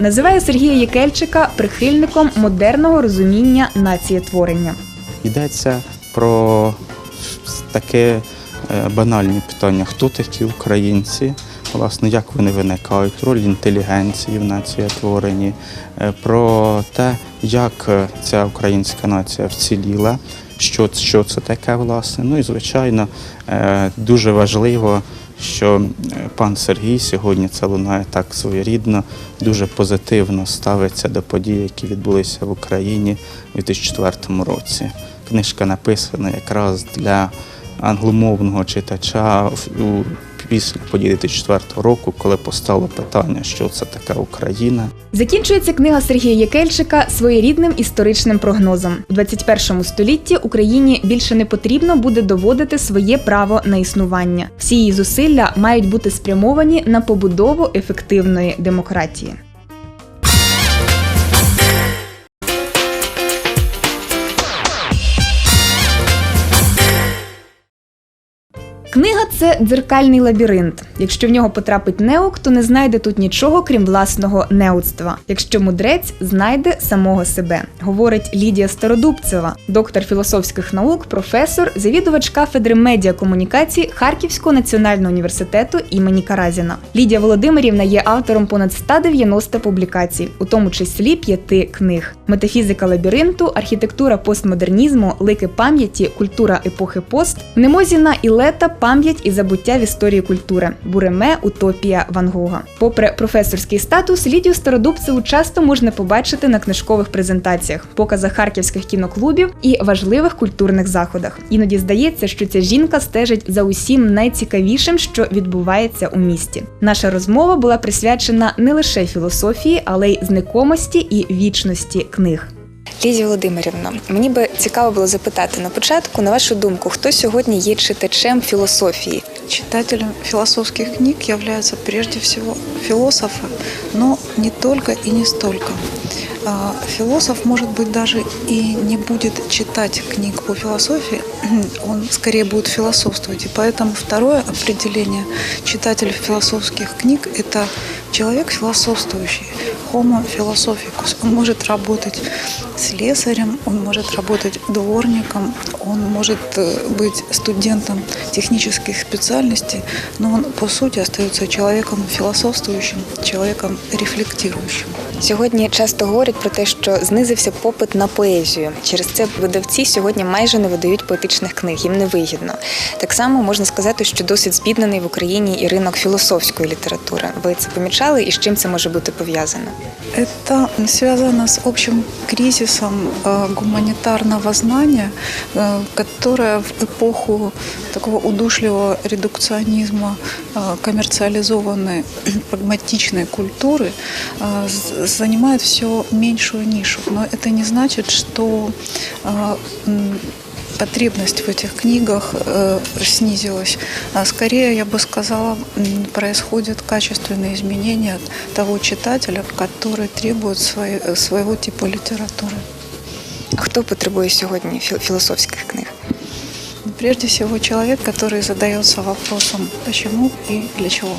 Називає Сергія Єкельчика прихильником модерного розуміння націєтворення. Йдеться про таке е, банальні питання, хто такі українці, власне, як вони виникають, роль інтелігенції в націєтворенні, е, про те, як е, ця українська нація вціліла, що, що це таке, власне. Ну і звичайно, дуже важливо, що е, пан Сергій сьогодні це лунає так своєрідно, дуже позитивно ставиться до подій, які відбулися в Україні у 2004 році. Книжка написана якраз для англомовного читача після подій 2004 року, коли постало питання, що це таке Україна. Закінчується книга Сергія Якельчика своєрідним історичним прогнозом. У 21 столітті Україні більше не потрібно буде доводити своє право на існування. Всі її зусилля мають бути спрямовані на побудову ефективної демократії. Книга це дзеркальний лабіринт. Якщо в нього потрапить неук, то не знайде тут нічого, крім власного неудства. Якщо мудрець знайде самого себе, говорить Лідія Стародубцева, доктор філософських наук, професор, завідувач кафедри медіакомунікацій Харківського національного університету імені Каразіна. Лідія Володимирівна є автором понад 190 публікацій, у тому числі п'яти книг: метафізика лабіринту, архітектура постмодернізму, лики пам'яті, культура епохи пост, Немозіна і Лета, пам'ять і забуття в історії культури, Буреме, Утопія Ван Гога. Попри професорський статус, Лідію Стародубцеву часто можна побачити на книжкових презентаціях, показах харківських кіноклубів і важливих культурних заходах. Іноді здається, що ця жінка стежить за усім найцікавішим, що відбувається у місті. Наша розмова була присвячена не лише філософії, але й зникомості і вічності книг. Лідія Володимирівна, мені би цікаво було запитати на початку, на вашу думку, хто сьогодні є читачем філософії? Читателем философских книг являются прежде всего философы, но не только и не столько. А, Философ, может быть, даже и не будет читать книг по философии, он скорее будет философствовать. И поэтому второе определение читателя философских книг – это человек философствующий, homo philosophicus. Он может работать слесарем, он может работать дворником, он может э, быть студентом технических специальностей, но он по сути остается человеком философствующим, человеком рефлектирующим. Сьогодні часто говорять про те, що знизився попит на поезію. Через це видавці сьогодні майже не видають поетичних книг, їм не вигідно. Так само можна сказати, що досить збіднений в Україні і ринок філософської літератури. Ви це помічали і з чим це може бути пов'язано? Это связано с общим кризисом э, гуманитарного знания, э, которое в эпоху такого удушливого редукционизма, э, коммерциализованной, прагматичной культуры э, з- занимает все меньшую нишу. Но это не значит, что э, м, потребность в этих книгах э, снизилась. А скорее, я бы сказала, м, происходят качественные изменения от того читателя, который требует своей- э, своего типа литературы. А хто потребує сьогодні філ- філософських книг? Прежде всего, человек, который задается вопросом, почему и для чего.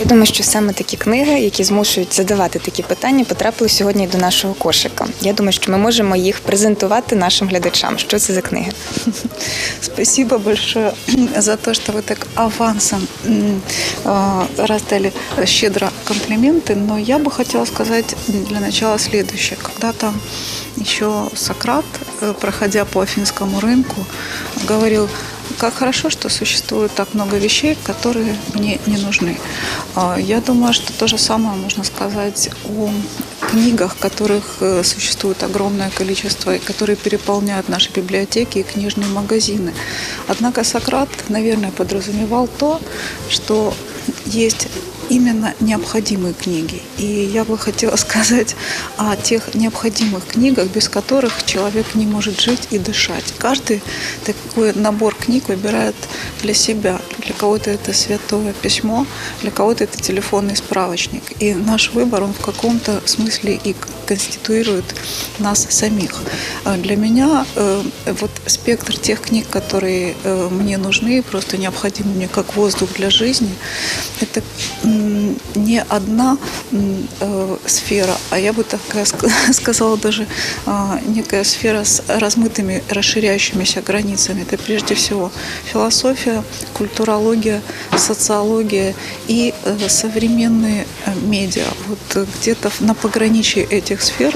Я думаю, що саме такі книги, які змушують задавати такі питання, потрапили сьогодні до нашого кошика. Я думаю, що ми можемо їх презентувати нашим глядачам. Що це за книги? Спасибо большое за то, что вы так авансом м, э, раздали щедро комплименты. Но я бы хотела сказать для начала следующее. Когда-то еще Сократ, э, проходя по Афинскому рынку, говорил, как хорошо, что существует так много вещей, которые мне не нужны. А, Я думаю, что то же самое можно сказать о книгах, которых э, существует огромное количество, и которые переполняют наши библиотеки и книжные магазины. Однако Сократ, наверное, подразумевал то, что есть именно необходимые книги. И я бы хотела сказать о тех необходимых книгах, без которых человек не может жить и дышать. Каждый такой набор книг выбирает для себя, для кого-то это святое письмо, для кого-то это телефонный справочник. И наш выбор, он в каком-то смысле и конституирует нас самих. А Для меня э, вот спектр тех книг, которые э, мне нужны, просто необходимы мне как воздух для жизни, это не одна э, сфера, а я бы так сказала даже а, некая сфера с размытыми, расширяющимися границами. Это прежде всего философия, культурология, социология и э, современные э, медиа. Вот э, где-то на пограничье этих сфер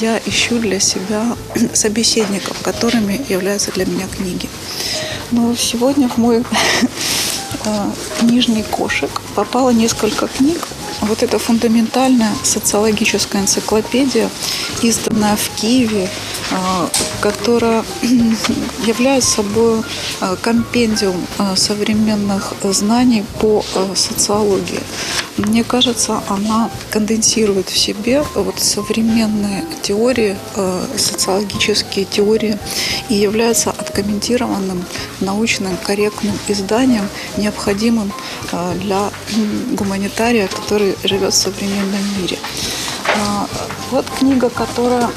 я ищу для себя собеседников, которыми являются для меня книги. Но сегодня в мой книжный кошек попало несколько книг. Вот это фундаментальная социологическая энциклопедия, изданная в Киеве, которая является собой э, компендиум э, современных знаний по э, социологии. Мне кажется, она конденсирует в себе вот современные теории, социологические теории и является откомментированным научным корректным изданием, необходимым для гуманитария, который живет в современном мире. Вот книга, которая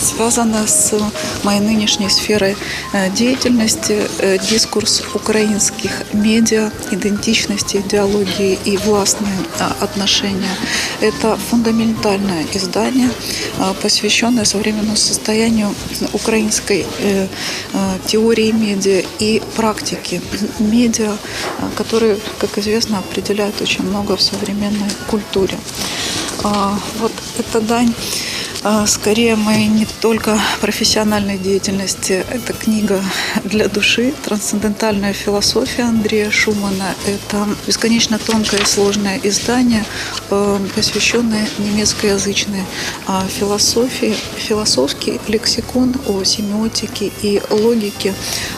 связана с моей нынешней сферой э, деятельности, э, дискурс украинских медиа, идентичности, идеологии и властные а, отношения. Это фундаментальное издание, а, посвященное современному состоянию украинской э, э, теории медиа и практики медиа, которые, как известно, определяют очень много в современной культуре. А, Вот это дань а, скорее моей не только профессиональной деятельности. Это книга для души, трансцендентальная философия Андрея Шумана. Это бесконечно тонкое и сложное издание, э, посвященное немецкоязычной а, философии, философский лексикон о семиотике и логике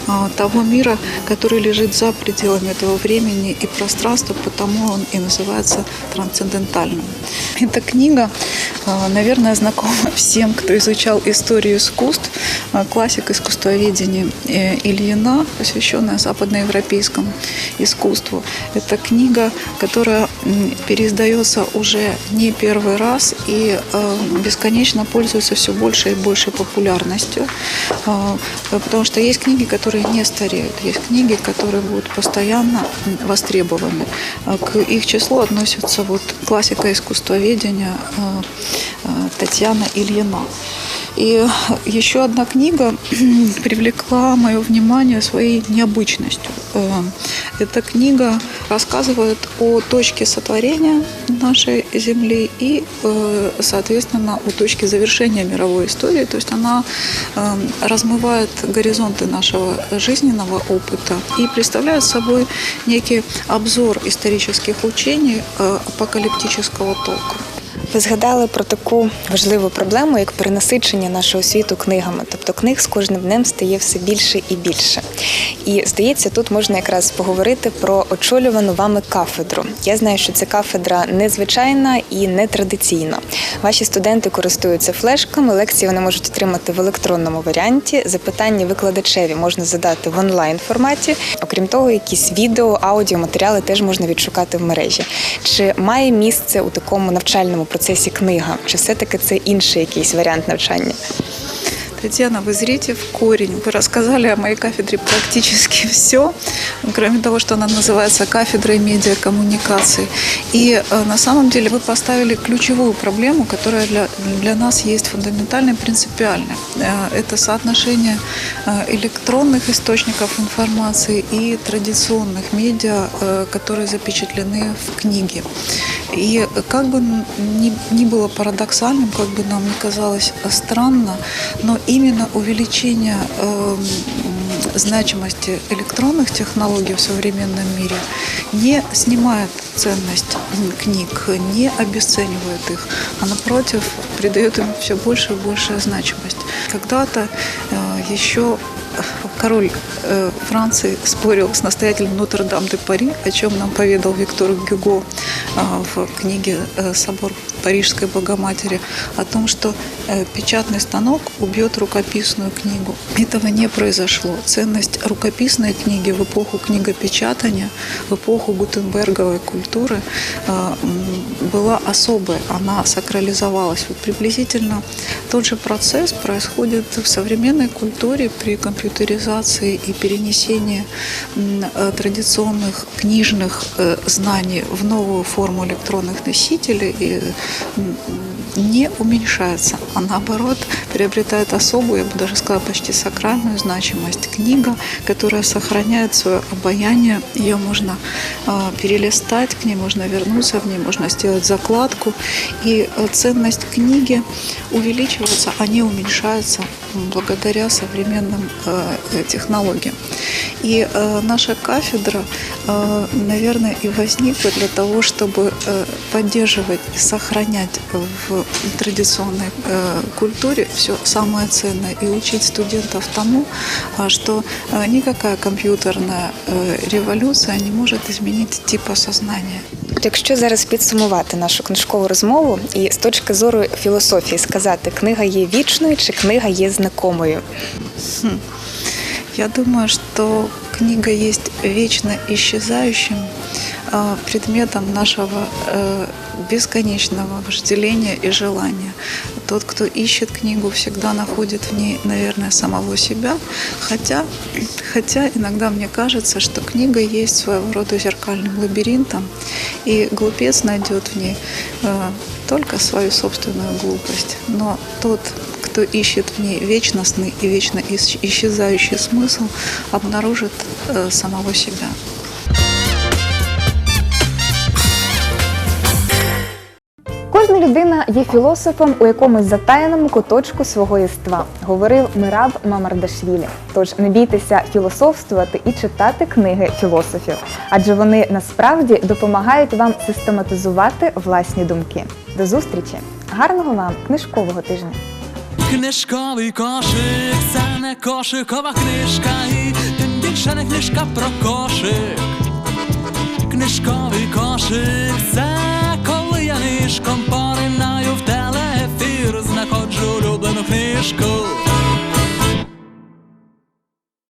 а, того мира, который лежит за пределами этого времени и пространства, потому он и называется трансцендентальным. Эта книга, а, наверное, знакома всем, кто изучал историю искусств, классик искусствоведения э, Ильина, посвященная западноевропейскому искусству. Это книга, которая переиздается уже не первый раз и э, бесконечно пользуется все большей и большей популярностью, А, потому что есть книги, которые не стареют, есть книги, которые будут постоянно востребованы. К их числу относятся вот классика искусствоведения э, э, Татьяна Ильина. И еще одна книга привлекла мое внимание своей необычностью. Э, Эта книга рассказывает о точке сотворения нашей Земли и, э, соответственно, о точке завершения мировой истории. То есть она э, размывает горизонты нашего жизненного опыта и представляет собой некий обзор исторических учений апокалиптического толка. Ви згадали про таку важливу проблему, як перенасичення нашого світу книгами. Тобто книг з кожним днем стає все більше і більше. І здається, тут можна якраз поговорити про очолювану вами кафедру. Я знаю, що ця кафедра незвичайна і нетрадиційна. Ваші студенти користуються флешками, лекції вони можуть отримати в електронному варіанті. Запитання викладачеві можна задати в онлайн форматі. Окрім того, якісь відео, аудіо, матеріали теж можна відшукати в мережі. Чи має місце у такому навчальному процесі книга? Чи все-таки це інший якийсь варіант навчання? Татьяна, вы зрите в корень. Вы рассказали о моей кафедре практически все, кроме того, что она называется кафедрой медиакоммуникаций. И э, на самом деле вы поставили ключевую проблему, которая для, для нас есть фундаментальной, принципиальной. Э, Это соотношение э, электронных источников информации и традиционных медиа, которые запечатлены в книге. И как бы ни, ни было парадоксальным, как бы нам ни казалось странно, но именно увеличение э, м, значимости электронных технологий в современном мире не снимает ценность книг, не обесценивает их, а напротив придает им все больше и большую значимость. Когда-то э, еще король э, Франции спорил с настоятелем Нотр-Дам-де-Пари, о чем нам поведал Виктор Гюго а, в книге э, «Собор Парижской Богоматери», о том, что э, печатный станок убьет рукописную книгу. Этого не произошло. Ценность рукописной книги в эпоху книгопечатания, в эпоху гутенберговой культуры э, была особая. Она сакрализовалась. Вот приблизительно тот же процесс происходит в современной культуре при компьютеризации и перенесении э, традиционных книжных знаний в новую форму электронных носителей и не уменьшается, а наоборот приобретает особую, я бы даже сказала, почти сакральную значимость. Книга, которая сохраняет свое обаяние, ее можно э, перелистать, к ней можно вернуться, в ней можно сделать закладку, и э, ценность книги увеличивается, а не уменьшается благодаря современным э, технологиям. И э, наша кафедра, наверное, и возникла для того, чтобы поддерживать и сохранять в традиционной э, культуре все самое ценное и учить студентов тому, а, что э, никакая компьютерная э, революция не может изменить типа сознания. От Якщо зараз підсумувати нашу книжкову розмову і з точки зору філософії сказати, книга є вічною чи книга є знакомою. Я думаю, что книга есть вечно исчезающим э, Предметом нашего э, бесконечного вожделения и желания. Тот, кто ищет книгу, всегда находит в ней, наверное, самого себя. Хотя, хотя иногда мне кажется, что книга есть своего рода зеркальным лабиринтом, и глупец найдет в ней э, только свою собственную глупость. Но тот, кто ищет в ней вечностный и вечно ис- исчезающий смысл, обнаружит э, самого себя. Кожна людина є філософом у якомусь затаєному куточку свого єства, говорив Мираб Мамардашвілі. Тож не бійтеся філософствувати і читати книги філософів, адже вони насправді допомагають вам систематизувати власні думки. До зустрічі! Гарного вам книжкового тижня! Книжковий кошик, це не кошикова книжка, і тим більше не книжка про кошик. Книжковий кошик, це поринаю в телеефір, знаходжу улюблену книжку.